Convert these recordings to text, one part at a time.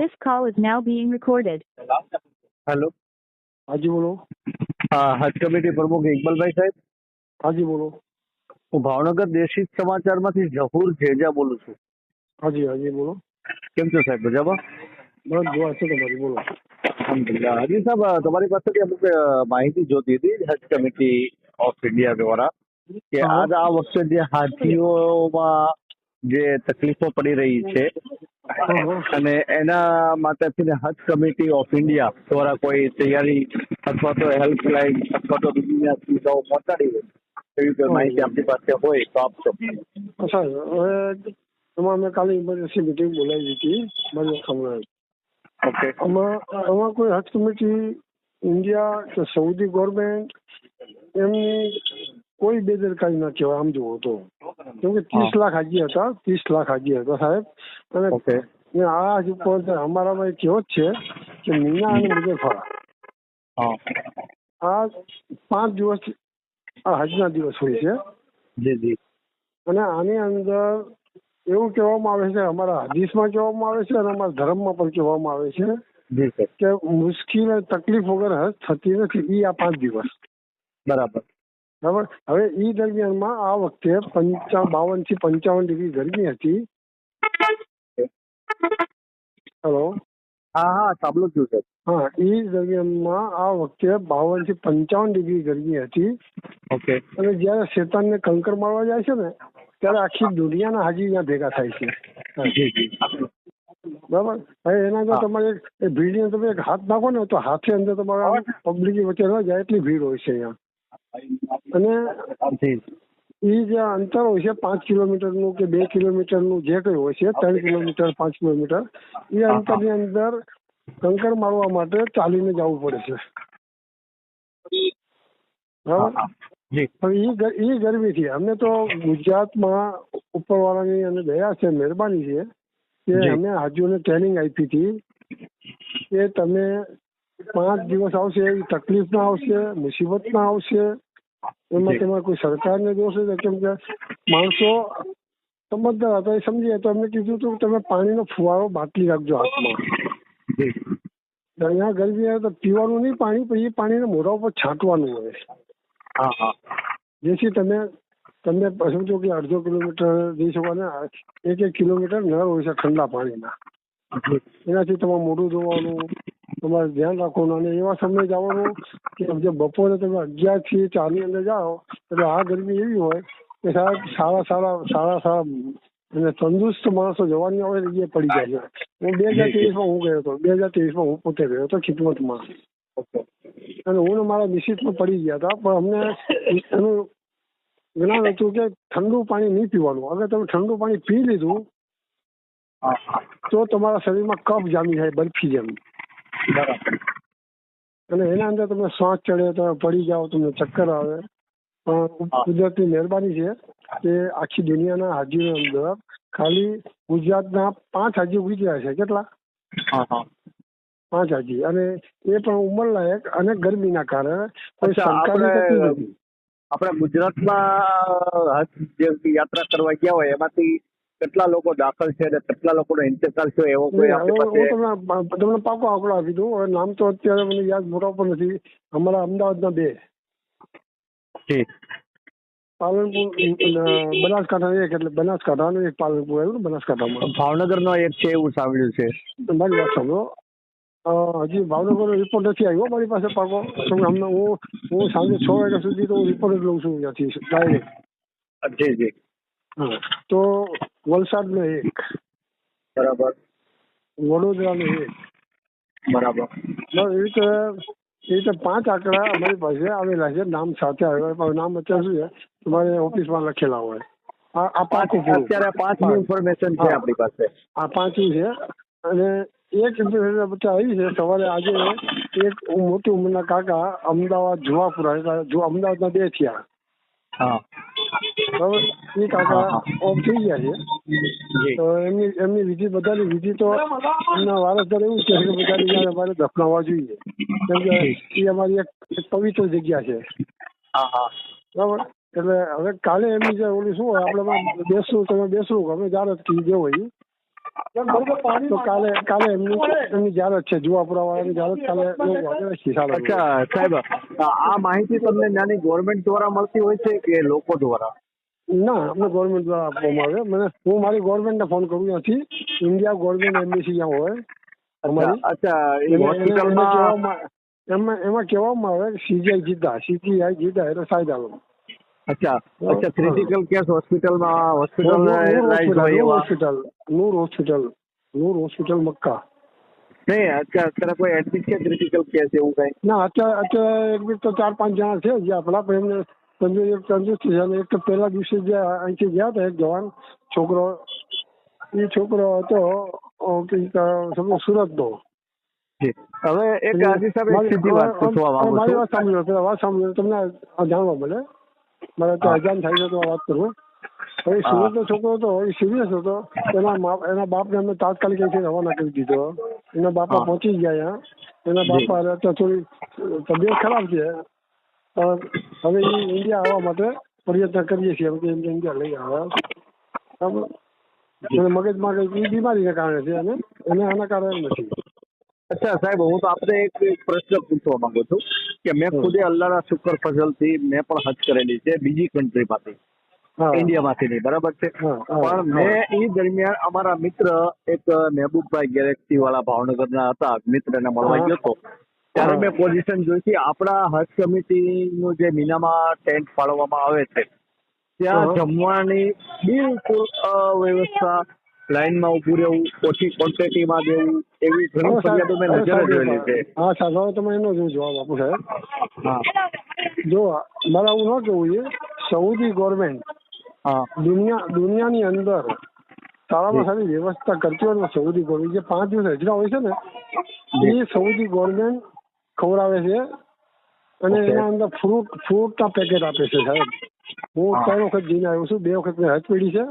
This call is now being recorded. Hello હાજી બોલો હા હજ કમિટી પ્રમુખ ઇકબાલભાઈ સાહેબ હાજી બોલો હું ભાવનગર દેશી સમાચારમાંથી ઝહુર જેજા બોલું છું હાજી હાજી બોલો કેમ છો સાહેબ મજામાં બસ દુઆ છે તમારી બોલો અલહમદુલિલ્લાહ હાજી સાહેબ અ, તમારી પાસેથી અમુક અ, માહિતી જોતી હતી હજ કમિટી ઓફ ઇન્ડિયા દ્વારા કે હા. આજ આ વખતે જે હાજીઓમાં જે તકલીફો પડી રહી છે હા, હા. અને એના માટે થઈને હજ કમિટી ઓફ ઇન્ડિયા દ્વારા કોઈ તૈયારી અથવા તો હેલ્પલાઇન અથવા તો બીજી સુવિધાઓ પહોંચાડી હોય એવી કોઈ માહિતી આપણી પાસે હોય તો આપશો સર હવે એમાં મેં કાલે ઇમરજન્સી મિટિંગ બોલાવી હતી મારી ખબર ઓકે. આમાં આમાં કોઈ હજ કમિટી ઇન્ડિયા કે સૌદી ગવર્મેન્ટ એમની કોઈ બેદરકારી ના કહેવાય આમ જુઓ તો. કેમ કે ત્રીસ લાખ હાજી હતા ત્રીસ લાખ હાજી હતા સાહેબ અને આ હજુ પણ અમારામાં એક કહેવત છે કે મીના અને મુજફરા આ પાંચ દિવસ આ હજના દિવસ હોય છે જી જી અને આની અંદર એવું કહેવામાં આવે છે અમારા હદીસમાં કહેવામાં આવે છે અને અમારા ધર્મમાં પણ કહેવામાં આવે છે કે મુશ્કેલ અને તકલીફ વગર હજ થતી નથી એ આ પાંચ દિવસ બરાબર બરાબર? હવે એ દરમિયાનમાં આ વખતે પંચા બાવનથી પંચાવન ડિગ્રી ગરમી હતી. હેલો? હા હા સાંભળું છું સર. હા એ દરમિયાનમાં આ વખતે બાવનથી પંચાવન ડિગ્રી ગરમી હતી. ઓકે. અને જ્યારે શેતાનને કંકર મારવા જાય છે ને ત્યારે આખી દુનિયાના હાજી અહીંયા ભેગા થાય છે. બરાબર? હવે એના અંદર તમારે ભીડની તમે એક હાથ નાખો ને તો હાથે અંદર તમારા પબ્લિક વચ્ચે ન જાય એટલી ભીડ હોય છે અહીંયા. અને એ જે અંતર હોય છે પાંચ કિલોમીટરનું કે બે કિલોમીટરનું જે કંઈ હોય છે ત્રણ કિલોમીટર પાંચ કિલોમીટર એ. અંતરની અંદર કંકર મારવા માટે ચાલીને જવું પડે છે. હા એ ગરમીથી અમે તો ગુજરાતમાં ઉપરવાળાની અને દયા છે મહેરબાની છે કે અમે હાજુને ટ્રેનિંગ આપી હતી કે તમે પાંચ દિવસ આવશે એ તકલીફ ના આવશે મુસીબત ના આવશે. એમાં તેમાં તમારે કોઈ સરકારને દોષ છે કેમ કે માણસો સમજદાર હતા એ સમજી તો અમને કીધું હતું તમે પાણીનો ફુવારો બાટલી રાખજો હાથમાં. અહીંયા ગરમી આવે તો પીવાનું નહીં પાણી પણ એ પાણીને મોઢા ઉપર છાંટવાનું હોય. જેથી તમે તમને સમજો કે અડધો કિલોમીટર જઈ શકો ને એક એક કિલોમીટર નળ હોય છે ઠંડા પાણીના. એનાથી તમારે મોઢું ધોવાનું તમારે ધ્યાન રાખવાનું અને એવા સમયે જવાનું કે જે બપોરે તમે અગિયારથી ચારની અંદર જાઓ એટલે આ ગરમી એવી હોય કે સાહેબ સારા સારા સારા સારા અને તંદુરસ્ત માણસો જવાની આવે એ પડી જાય હું બે હજાર ત્રેવીસમાં હું ગયો હતો. બે હજાર ત્રેવીસમાં હું પોતે ગયો હતો ખિદમતમાં. અને હું મારા મિસિસમાં પડી ગયા હતા પણ અમને એનું જ્ઞાન હતું કે ઠંડુ પાણી નહીં પીવાનું. હવે તમે ઠંડુ પાણી પી લીધું તો તમારા શરીરમાં કફ જામી જાય બરફી જેમ. બરાબર. અને એના અંદર તમને શ્વાસ ચડે તમે પડી જાઓ તમને ચક્કર આવે. પણ. કુદરતની મહેરબાની છે કે આખી દુનિયાના હાજીઓ અંદર ખાલી ગુજરાતના પાંચ હાજી ગુજર્યા છે. કેટલા? પાંચ હાજી. અને એ પણ ઉંમરલાયક અને ગરમીના કારણે કોઈ આપણે- ગુજરાતમાં જે યાત્રા કરવા ગયા હોય એમાંથી કેટલા લોકો દાખલ છે અને કેટલા લોકોનો ઇન્તકાલ છે એવો કોઈ આપણી પાસે તમને પાકો આંકડો આપી દઉં. હવે નામ તો અત્યારે મને યાદ મોટા પણ નથી. અમારા અમદાવાદના બે. પાલનપુર બનાસકાંઠા એક એટલે બનાસકાંઠા એક પાલનપુર આવ્યું ને બનાસકાંઠામાં. ભાવનગરનો એક છે એવું સાંભળ્યું છે. મારી વાત સાંભળો. હજી હજી ભાવનગરનો રિપોર્ટ નથી આવ્યો મારી પાસે પાકો. હમણાં હું હું સાંજે છ વાગ્યા સુધી તો હું રિપોર્ટ જ લઉં છું ત્યાંથી ડાયરેક્ટ જી જી. તો વલસાડનો એક. બરાબર. વડોદરાનો એક. બરાબર. બસ રીતે એ રીતે પાંચ આંકડા અમારી પાસે આવેલા છે નામ સાથે આવેલા પણ નામ અત્યારે શું છે? તમારે ઓફિસમાં લખેલા હોય. આ પાંચ અત્યારે પાંચ ઇન્ફોર્મેશન છે આપણી પાસે. આ પાંચમી છે. અને એક ઇન્ફોર્મેશન બચ્ચા આવી છે સવારે આજે એક મોટી ઉંમરના કાકા અમદાવાદ જુવાપુરા જો અમદાવાદના બે થયા. બરાબર એ કાકા ઓફ થઈ ગયા છે. તો એમની એમની વિધિ બધાની વિધિ તો એમના વારસદાર એવું છે કે બધાને અમારે દફનાવવા જોઈએ. કેમ કે એ અમારી એક પવિત્ર જગ્યા છે. બરાબર? એટલે હવે કાલે એમની જે ઓલું શું હોય આપણે બેસવું તમે બેસવું અમે જ્યારે કી જે હોય. તો કાલે કાલે એમની એમની જાહેરાત છે જુવાપુરા વાળાની જાહેરાત કાલે. અચ્છા સાહેબ. આ માહિતી તમને નાની ગવર્મેન્ટ દ્વારા મળતી હોય છે કે લોકો દ્વારા? ના અમને ગવર્મેન્ટ દ્વારા આપવામાં આવે. મને હું મારી ગવર્મેન્ટને ફોન કરું ત્યાંથી. ઇન્ડિયા ગવર્મેન્ટ એમ્બેસી જ્યાં હોય અમારી. અચ્છા હોસ્પિટલમાં એમાં એમાં કહેવામાં આવે સીજીઆઈ જીતા સીજીઆઈ જીતા એટલે સાહેબ આલમ. અચ્છા અચ્છા ક્રિટિકલ કેસ હોસ્પિટલમાં hospital hospital Noor hospital Noor hospital Mecca. નહીં અત્યારે અત્યારે કોઈ એડમિટ છે ક્રિટિકલ કેસ એવું કઈ? ના અત્યારે અત્યારે બી તો ચાર પાંચ જણા છે જે આપણા પણ એમને તંદુર એક છે એક પહેલા દિવસે જે અહીંથી ગયા હતા એક જવાન છોકરો એ છોકરો હતો સમજો સુરતનો. જી. હવે એક ગાંધી સાહેબ એક સીધી વાત પૂછવા માંગુ મારી વાત સાંભળો પેલા વાત સાંભળો તમને જાણવા મળે. મારે તો અજાન થાય તો વાત કરું હવે સુરત નો છોકરો હતો એ સિરિયસ હતો. એના એના બાપ ને અમે તાત્કાલિક અહીંથી રવાના કરી દીધો. એના બાપા પહોંચી ગયા એના બાપા અત્યારે થોડી તબિયત ખરાબ છે. હવે એ ઇન્ડિયા આવવા માટે પ્રયત્ન કરીએ છીએ. કે એમને ઇન્ડિયા લઈ આવે. એને મગજમાં કઈ એ બીમારીને કારણે છે અને એને આના કારણે નથી. અચ્છા સાહેબ હું તો આપને એક પ્રશ્ન પૂછવા માંગુ છું કે મેં. ખુદે અલ્લાહના શુકર ફઝલથી મેં પણ હજ કરેલી છે બીજી કન્ટ્રીમાંથી ઇન્ડિયામાંથી નહીં બરાબર છે? પણ મેં એ દરમિયાન અમારા મિત્ર એક મહેબૂબભાઈ ગેલેક્સી વાળા ભાવનગરના હતા મિત્રને મળવા ગયો હતો. ત્યારે મેં પોઝિશન જોઈ હતી. આપણા હજ કમિટીનું જે મીનામાં ટેન્ટ ફાળવવામાં આવે છે ત્યાં. જમવાની બિલકુલ અવ્યવસ્થા લાઈનમાં ઉભું રહેવું ઓછી ક્વોન્ટિટીમાં દેવું એવી ઘણી ફરિયાદો મેં નજરે જોયેલી છે. હા સાહેબ તમે એનો જ જવાબ આપું સાહેબ. હા. જો મારે આવું ન કહેવું છે સૌદી ગવર્મેન્ટ દુનિયા દુનિયાની અંદર સારામાં સારી વ્યવસ્થા કરતી હોય સૌદી ગવર્મેન્ટ જે પાંચ દિવસ હજરા હોય છે ને એ સૌદી ગવર્મેન્ટ ખવડાવે છે અને એના અંદર ફ્રૂટ ફ્રૂટના પેકેટ આપે છે સાહેબ. હું ત્રણ વખત જઈને આવ્યો છું બે વખત મેં હજ પીડી છે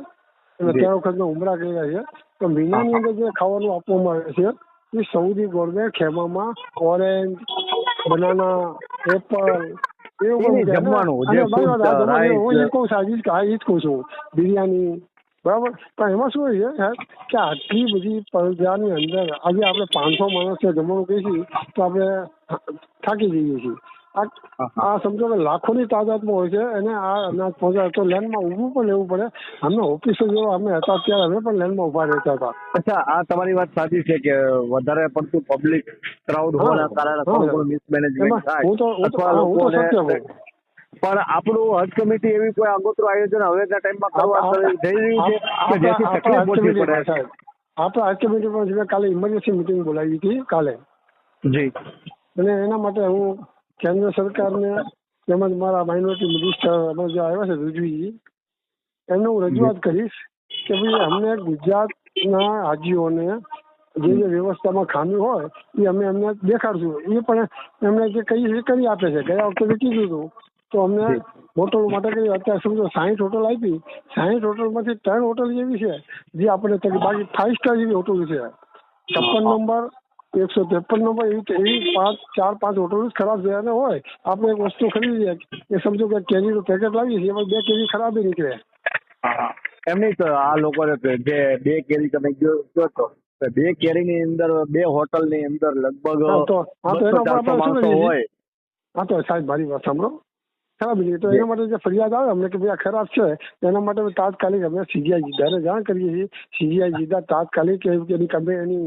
અને. ત્રણ વખત મેં ઉમરા કર્યા છે. તો મહિનાની અંદર જે ખાવાનું આપવામાં આવે છે એ સૌદી ગવર્મેન્ટ ખેમામાં ઓરેન્જ બનાના એપલ જમવાનું, જે હું એ કહું છું આજે જ હા, એ જ કહું છું બિરયાની બરાબર? પણ એમાં શું છે સાહેબ કે આટલી બધી પ્રજાની અંદર આજે આપણે પાંચસો માણસને જમવાનું કહીશું તો આપણે થાકી જઈએ છીએ. આ સમજો કે લાખોની તાદાદમાં હોય છે અને આ અનાજ પહોંચાડે તો લેન્ડમાં ઊભું પણ લેવું પડે. અમે ઓફિસો જેવા અમે હતા ત્યારે અમે પણ લેન્ડમાં ઊભા રહેતા હતા. અચ્છા આ તમારી વાત સાચી છે કે વધારે પડતું પબ્લિક ક્રાઉડ હોવાના કારણે મિસમેનેજમેન્ટ થાય. હું તો- હું તો- સત્ય કહું. પણ આપણું હજ કમિટી એવી કોઈ આગોતરું આયોજન હવેના ટાઈમમાં કરવા જઈ રહ્યું છે કે જેથી તકલીફ ઓછી પડે. આપણે હજ કમિટી પણ કાલે ઇમરજન્સી મિટિંગ બોલાવી હતી કાલે. જી. અને એના માટે હું કેન્દ્ર સરકારને તેમજ મારા માઇનોરિટી મિનિસ્ટર અમે જે આવ્યા છે રિઝવીજી એમને હું રજૂઆત કરીશ કે ભાઈ અમને ગુજરાતના હાજીઓને જે જે વ્યવસ્થામાં ખામી હોય એ અમે એમને દેખાડશું. એ પણ એમને જે કહી એ કરી આપે છે. ગયા વખતે કીધું હતું તો અમને હોટલ માટે કરી અત્યારે સમજો સાહીઠ હોટલ આપી. સાહીઠ હોટલમાંથી ત્રણ હોટલ જેવી છે જે આપણે બાકી ફાઇવ સ્ટાર જેવી હોટલ છે. છપ્પન નંબર એકસો ત્રેપન નો તો એવી પાંચ ચાર પાંચ હોટલ જ ખરાબ અને હોય. આપણે એક વસ્તુ ખરીદીએ એ સમજો કે કેરીનું પેકેટ લાવીએ છે એમાં બે કેરી ખરાબ નીકળે. એમ નહીં આ લોકોને તો જે બે કેરી તમે છો તો બે કેરીની અંદર બે હોટલની અંદર લગભગ હા, તો- એના? હોય. હા તો સાહેબ મારી વાત સાંભળો. ખરાબ નીકળે તો. એના માટે જે ફરિયાદ આવે અમને કે ભાઈ આ ખરાબ છે એના માટે તાત્કાલિક અમે સીજીઆઈ જીધાને જાણ કરીએ છીએ. સીજીઆઈ જીધા તાત્કાલિક એની કંપની એની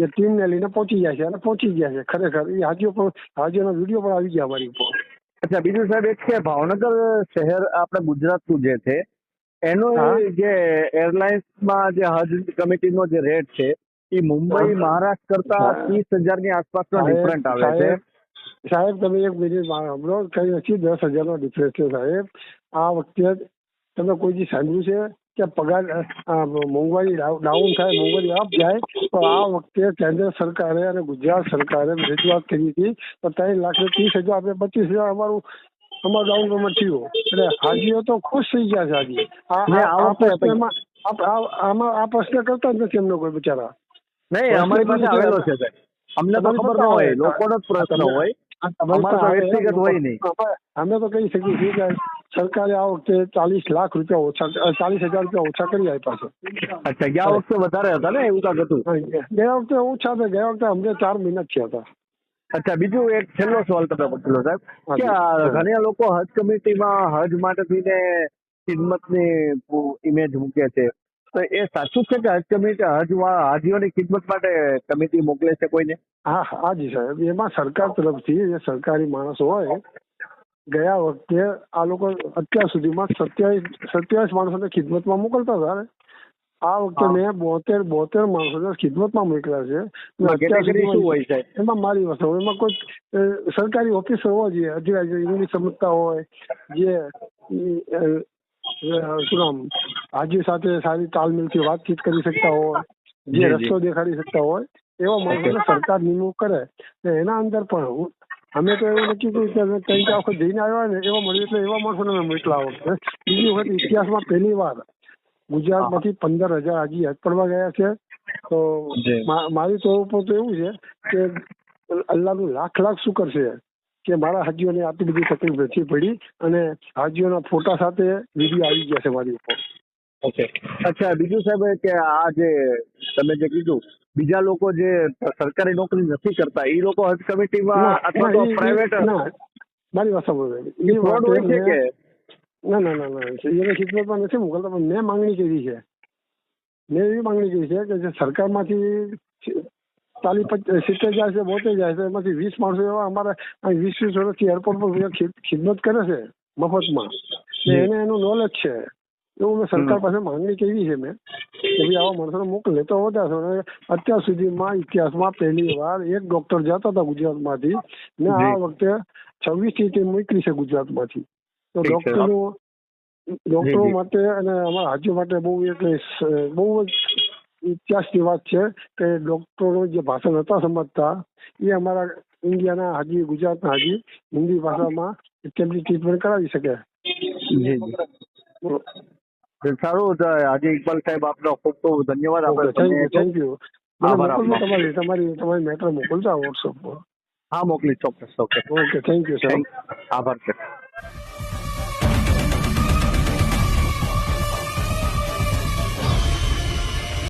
જે ટીમને લઈને પહોંચી જાય છે. અને પહોંચી ગયા છે. ખરેખર એ હાજીઓ પણ હાજીઓનો વીડિયો પણ આવી ગયા અમારી ઉપર. અચ્છા બીજું સાહેબ એક છે ભાવનગર શહેર આપણે ગુજરાતનું જે છે એનો જે એરલાઇન્સમાં જે હજ કમિટીનો જે રેટ છે એ મુંબઈ મહારાષ્ટ્ર કરતા ત્રીસ હજારની આસપાસનો ડિફરન્ટ આવે છે. સાહેબ, તમે એક મિનિટ હમણાં કઈ નથી દસ હજારનો ડિફરન્સ છે સાહેબ. આ વખતે તમે કોઈ જી સાંભળ્યું છે કે પગાર મોંઘવારી ડાઉન થાય મોંઘવારી અપ જાય? તો આ વખતે કેન્દ્ર સરકારે અને ગુજરાત સરકારે રજૂઆત કરી હતી. તો ત્રણ લાખ ને ત્રીસ હજાર આપણે પચીસ હજાર અમારું અમારું ડાઉન પેમેન્ટ થયું. એટલે હાજીઓ તો ખુશ થઈ ગયા છે હાજી. આમાં આ પ્રશ્ન કરતા જ નથી એમનો કોઈ બિચારા. નહીં અમારી પાસે આવેલો છે સાહેબ. અમને તો ખબર ન હોય. લોકોનો જ પ્રશ્ન હોય. વ્યક્તિગત હોય નહીં. અમે- તો કહી શકીએ છીએ કે સરકારે આ વખતે ચાલીસ લાખ રૂપિયા ઓછા ચાલીસ હજાર રૂપિયા ઓછા કરી આપ્યા છે. અચ્છા ગયા વખતે વધારે હતા ને એવું કાંક હતું? ગયા વખતે ઓછા હતા ગયા વખતે અમને ચાર મહિના થયા હતા. અચ્છા બીજું એક છેલ્લો સવાલ તમે પૂછેલો સાહેબ. કે ઘણા લોકો હજ કમિટીમાં હજ માટે થઈને ખિદમતની ઇમેજ મૂકે છે. તો એ સાચું છે કે હજ કમિટી હજ હાજીઓની ખિદમત માટે કમિટી મોકલે છે કોઈને? હા હા જી સાહેબ. એમાં સરકાર તરફથી જે સરકારી માણસો હોય ગયા વખતે આ લોકો અત્યાર સુધીમાં સત્યાવીસ સત્યાવીસ માણસોને ખિદમતમાં મોકલતા હતા આ વખતે મેં બોતેર બોતેર માણસોને ખિદમતમાં મોકલ્યા છે. એમાં મારી વસ્તુ એમાં કોઈ સરકારી ઓફિસર હોવા જોઈએ. અધિકારી સમજતા હોય જે શું નામ હાજી સાથે સારી તાલમેલથી વાતચીત કરી શકતા હોય જે રસ્તો દેખાડી શકતા હોય એવા માણસોને સરકાર નિમણૂક કરે. ને એના અંદર પણ અમે તો એવું નક્કી કર્યું કે ચાર વખત જઈને આવ્યા ને એવા મળ્યું એટલે એવા માણસોને અમે મોકલા વખતે બીજી વખત ઇતિહાસમાં પહેલી વાર ગુજરાતમાંથી પંદર હજાર હાજી હજ પડવા ગયા છે. તો મારી તો ઉપર તો એવું છે કે અલ્લાહનું લાખ લાખ શું છે. કે મારા હાજીઓને આટલી બધી તકલીફ નથી પડી અને હાજીઓના ફોટા સાથે વીડિયો આવી ગયા છે મારી ઉપર. ઓકે. અચ્છા બીજું સાહેબ કે આ જે તમે જે કીધું બીજા લોકો જે સરકારી નોકરી નથી કરતા એ લોકો હજ કમિટીમાં અથવા તો પ્રાઇવેટ મારી વાત સાંભળો કે? ના ના ના ના એને ખિદમતમાં નથી મોકલતા પણ મેં માંગણી કરી છે. મેં એવી માંગણી કરી છે કે જે સરકારમાંથી ચાલીસ સિત્તેર જાય છે બોતેર જાય છે એમાંથી વીસ માણસો એવા અમારા વીસ વીસ વર્ષથી એરપોર્ટ પર ખિદમત કરે છે મફતમાં એને એનું નોલેજ છે એવું મેં સરકાર પાસે માંગણી કરી છે મેં કે ભાઈ આવા માણસોને મોકલે તો વધારે સારું. અત્યાર સુધીમાં ઇતિહાસમાં પહેલી વાર એક ડોક્ટર જતા હતા ગુજરાતમાંથી ને આ વખતે છવ્વીસથી ટીમ મોકલી છે ગુજરાતમાંથી તો. ડોક્ટરો ડોક્ટરો. માટે અને અમારા હાજીઓ માટે બહુ એટલે બહુ જ ઇતિહાસની વાત છે કે ડોક્ટરો જે ભાષા નતા સમજતા એ અમારા ઇન્ડિયાના હાજી ગુજરાતના હાજી હિન્દી ભાષામાં તેમની ટ્રીટમેન્ટ કરાવી શકે. જી જી. સારું આજે ઇકબાલ સાહેબ આપનો ખૂબ ખૂબ ધન્યવાદ. આપણે થેન્ક યુ. તમારી તમારી તમારી મેટર મોકલજો વોટ્સઅપ પર. હા મોકલી ચોક્કસ ચોક્કસ. ઓકે થેન્ક યુ સર આભાર સર